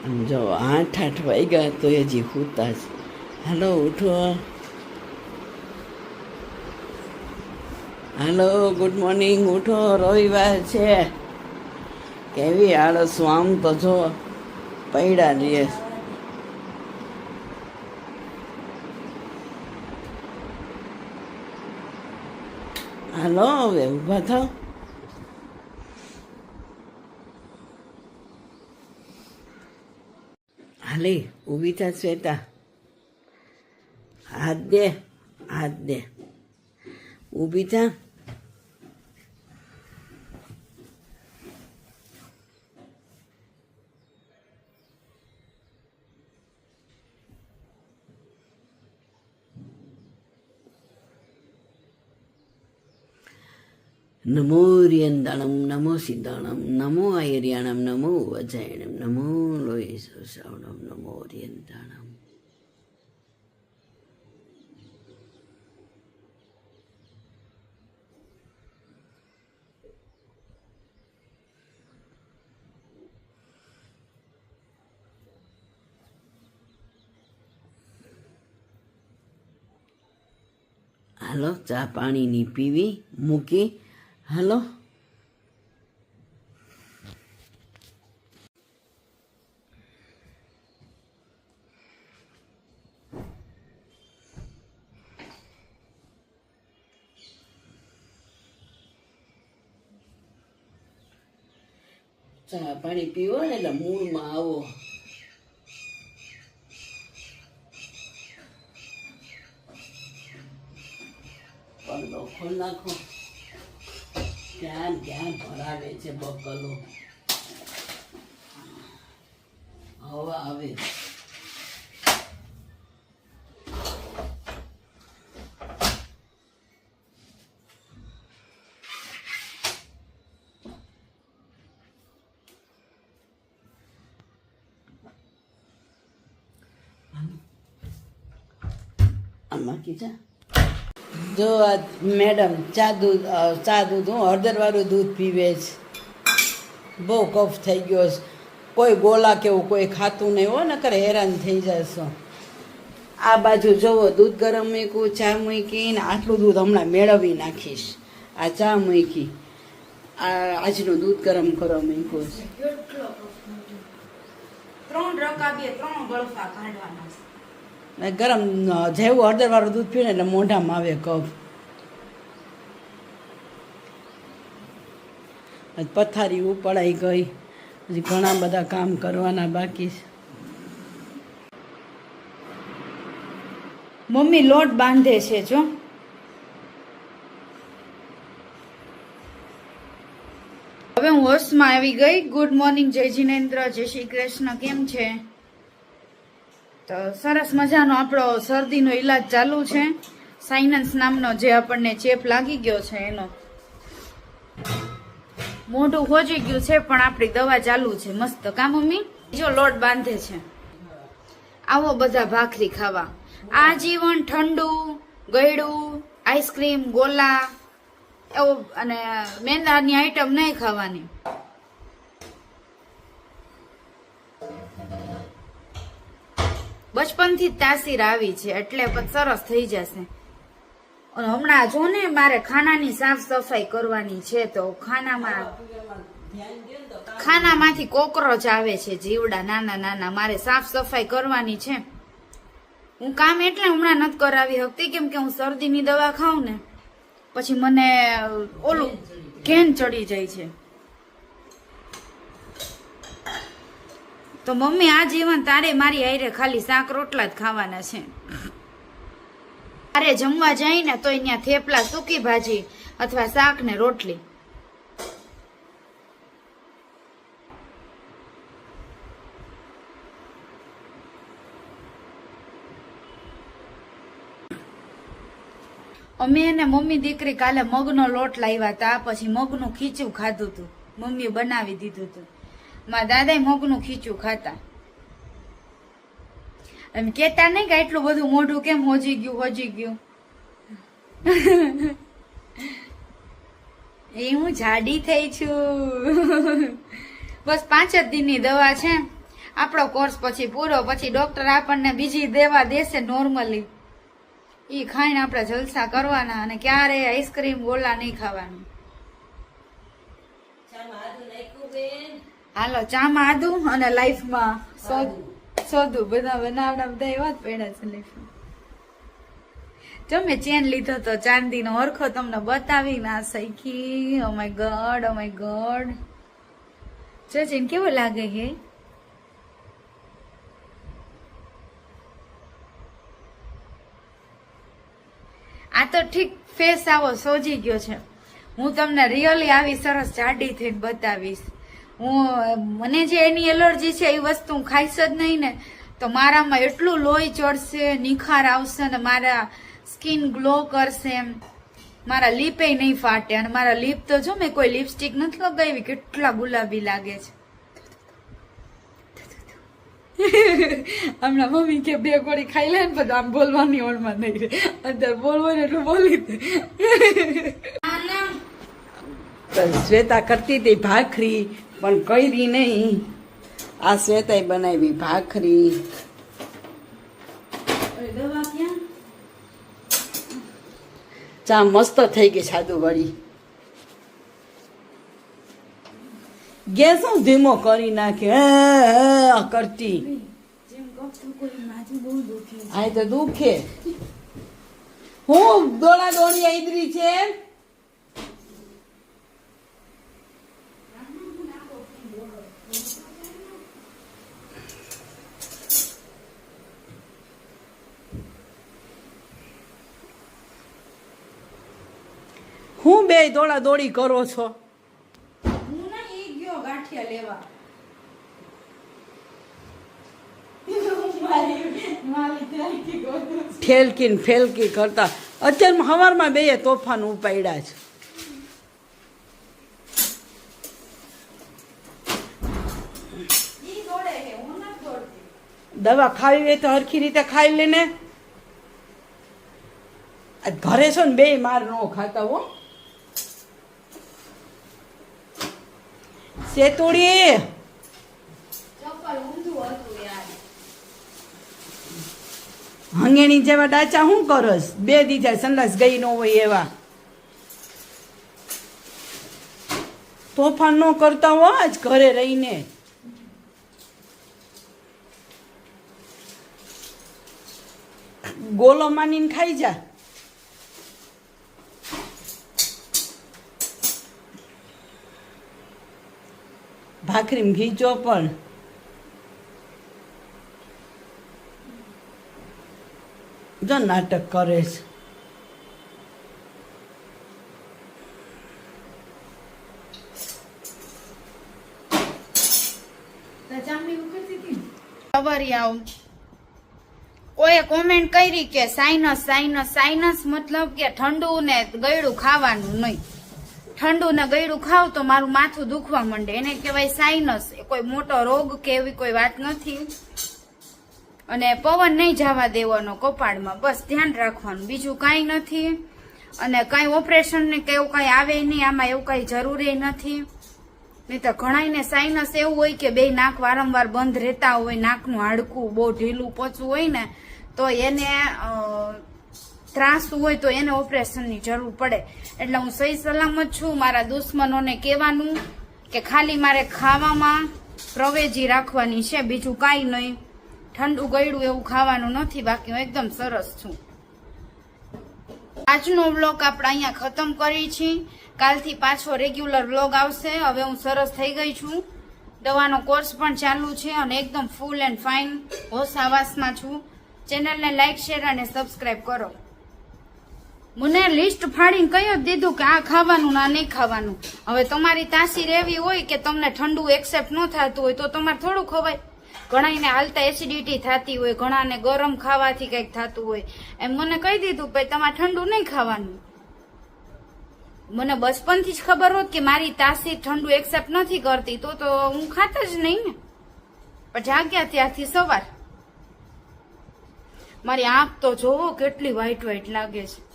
જો આઠ આઠ વાગ્યા તો હજી હોતા જ હાલો ઉઠો. હાલો ગુડ મોર્નિંગ ઉઠો. રવિવાર છે. કેવી આળસ, આમ તો જો પૈડા રહીએ. હાલો, હવે ઊભા થાવ હાલે ઊભી થા શ્વેતા. હાથ દે હાથ દે. ઊભી થા. નમો રિયંદાણમ નમો સિદ્ધાણમ નમો આયર્યાણમ નમો અજાયણમ નમો લોહી શ્રવણમ નમો રિયંદાણમ હાલો ચા પાણીની પીવી મૂકી હાલો ચા પાણી પીવો ને એટલે મૂળમાં આવો પડદો ખોલ નાખો ધ્યાન ધ્યાન ભરાવે છે બકલો? હવા આવે. આમાં કીધા? જો આ મેડમ ચા દૂધ ચા દૂધ, હું હળદરવાળું દૂધ પીવે છે. બહુ કફ થઈ ગયો છે. કોઈ ગોલા કેવું કોઈ ખાતું નહીં હોય ને કરે હેરાન થઈ જશો. આ બાજુ જુઓ દૂધ ગરમ મૂક્યું, ચા મૂકીને આટલું દૂધ હમણાં મેળવી નાખીશ. આ ચા મૂકી. આ, આજનું દૂધ ગરમ કરવા મૂક્યું છે. ત્રણ રકાબીએ ત્રણ ગળફા કાઢવાના. ગરમ જેવું હળદરવાળું દૂધ પીને એટલે મોઢામાં આવે કફ. પથારી ઉપડાઈ ગઈ. હજી ઘણા બધા કામ કરવાના બાકી છે. મમ્મી લોટ બાંધે છે, જો. હવે હું હોશમાં આવી ગઈ. ગુડ મોર્નિંગ જય જિનેન્દ્ર, જય શ્રી કૃષ્ણ. કેમ છે? તો સરસ મજાનો આપણો શરદીનો ઈલાજ ચાલુ છે. સાઇનન્સ નામનો જે આપણને ચેપ લાગી ગયો છે એનો. મોઢું ખોજી ગયું છે, પણ આપણી દવા ચાલુ છે. મસ્ત કા મમ્મી? જો લોટ બાંધે છે. આવો બધા ભાખરી ખાવા. આ જીવન ઠંડુ, ગળ્યું આઈસ્ક્રીમ ગોલા, એવું અને મેંદાની આઈટમ નહીં ખાવાની. બચપનથી તાસીર આવી છે, એટલે સરસ થઈ જશે. અને હમણાં જો ને મારે ખાનાની સાફ સફાઈ કરવાની છે, તો ખાનામાં ખાનામાંથી કોકરોચ આવે છે, જીવડા નાના નાના. મારે સાફ સફાઈ કરવાની છે. હું કામ એટલે હમણાં નથી કરાવી શકતી, કેમ કે હું શરદીની દવા ખાઉં ને. પછી મને ઓલું ઘેન ચડી જાય છે. તો મમ્મી, આ જીવન તારે મારી આયરે ખાલી શાક રોટલા જ ખાવાના છે. અરે જમવા જાય ને તો અહીંયા થેપલા સૂકી ભાજી અથવા શાક ને રોટલી. અમે એને મમ્મી દીકરી કાલે મગનો લોટ લાવ્યા હતા પછી મગનું ખીચું ખાધું હતું મમ્મીએ બનાવી દીધું હતું મારા દાદાએ મગનું ખીચું ખાતા. એમ કેતા નહીં કે એટલું બધું મોઢું કેમ હોજી ગયું હોજી ગયું. એ હું જાડી થઈ છું. બસ પાંચ જ દિનની દવા છે. આપણો કોર્સ પછી પૂરો, પછી ડોક્ટર આપણને બીજી દેવા દેશે નોર્મલી એ ખાઈને આપણે જલસા કરવાના અને ક્યારે આઈસ્ક્રીમ ગોલા નહીં ખાવાનું. હાલો, ચામાં આદુ અને લાઈફમાં સોદું બધા બનાવડા બધા એવા જ પડ્યા છે લાઈફમાં જો મેં ચેન લીધો તો ચાંદીનો ઓરખો તમને બતાવી ના શીખી. Oh my god oh my god જો ચેન કેવો લાગે હે? આ તો ઠીક ફેસ આવો સોજી ગયો છે. હું તમને રિયલી આવી સરસ જાડી થઈને બતાવીશ. હું મને જે એની એલર્જી છે એ વસ્તુ હું ખાઈશ જ નહીં ને, તો મારામાં એટલું લોહી ચડશે, નિખાર આવશે ને મારા સ્કિન ગ્લો કરશે એમ. મારા લીપે નહીં ફાટે અને મારા લીપ તો જો મેં કોઈ લિપસ્ટિક નથી લગાવી, કેટલા ગુલાબી લાગે છે. હમણાં મમ્મી કે બે ગોળી ખાઈ લે ને પછી આમ બોલવાની ઓળમાં નહીં રહે. અત્યારે બોલવાનું એટલું બોલી દે. શ્વેતા કરતી હતી ભાખરી પણ કરી નહીં. આ શ્વેતાએ બનાવી ભાખરી. ચા મસ્ત થઈ ગઈ સાદુ વળી ગેસ હું ધીમો કરી નાખે. કરતી. આ તો દુખે. હું દોડા દોડી આઈદરી છે હું બે દોડા દોડી કરો છો? હું ના ઈ ગયો ગાંઠિયા લેવા. મારી ત્યાંથી ગોતું છું. ઠેલકી ને ફેલકી કરતા. અત્યારમાં હવારમાં બે તોફાન ઉપાડ્યા છે. દવા ખાવી હોય તો હરખી રીતે ખાઈ લેને ઘરે છો ને બે માર નો ખાતા હો. સેતુડી હંગેણી જેવા ડાચા શું કરસ? બે દીધા સંડાસ ગઈ ન હોય એવા. તોફાન ન કરતા હો આજ ઘરે રહીને. ગોલો માનીને ખાઈ જા. ભાખરીમાં ઘી ચોપણ જો નાટક કરે છે. સવારિયાઓ ઓએ કોમેન્ટ કરી કે સાઇનસ સાઇનસ સાઇનસ મતલબ કે ઠંડુ ને ગળ્યું ખાવાનું નહીં. ઠંડુ ને ગળ્યું ખાવ તો મારું માથું દુખવા માંડે. એને કહેવાય સાઇનસ એ કોઈ મોટો રોગ કે એવી કોઈ વાત નથી. અને પવન નહીં જવા દેવાનો કપાળમાં. બસ ધ્યાન રાખવાનું. બીજું કાંઈ નથી. અને કાંઈ ઓપરેશન ને કે એવું કાંઈ આવે નહીં. આમાં એવું કાંઈ જરૂરી નથી. નહીં તો ઘણાયને સાઇનસ એવું હોય કે બે નાક વારંવાર બંધ રહેતા હોય, નાકનું હાડકું બહુ ઢીલું પચવું હોય ને, તો એને ત્રાસ હોય તો એને ઓપરેશનની જરૂર પડે. એટલે હું સહી સલામત છું, મારા દુશ્મનોને કહેવાનું કે ખાલી મારે ખાવામાં પ્રવેજી રાખવાની છે, બીજું કાંઈ નહીં. ઠંડુ ગળ્યું એવું ખાવાનું નથી, બાકી હું એકદમ સરસ છું. આજનો વ્લોગ આપણે અહીંયા ખતમ કરી છીએ કાલથી પાછો રેગ્યુલર વ્લોગ આવશે. હવે હું સરસ થઈ ગઈ છું. દવાનો કોર્સ પણ ચાલુ છે અને એકદમ ફૂલ એન્ડ ફાઇન હોશ આવાસમાં છું. ચેનલને લાઇક શેર અને સબસ્ક્રાઈબ કરો. મને લિસ્ટ ફાડીને કહી જ દીધું કે આ ખાવાનું ના નહીં ખાવાનું. હવે તમારી તાસીર એવી હોય કે તમને ઠંડુ એક્સેપ્ટ ન થતું હોય તો તમારે થોડું ખવાય. ઘણાને હાલતા એસિડિટી થતી હોય, ઘણાને ગરમ ખાવાથી કંઈક થતું હોય. એમ મને કહી દીધું ભાઈ, તમારે ઠંડુ નહીં ખાવાનું. મને બચપનથી જ ખબર હોત કે મારી તાસી ઠંડુ એક્સેપ્ટ નથી કરતી, તો તો હું ખાતા જ નહીં ને. પણ જાગ્યા ત્યારથી સવાર. મારી આંખ તો જોવો કેટલી વ્હાઈટ વ્હાઈટ લાગે છે.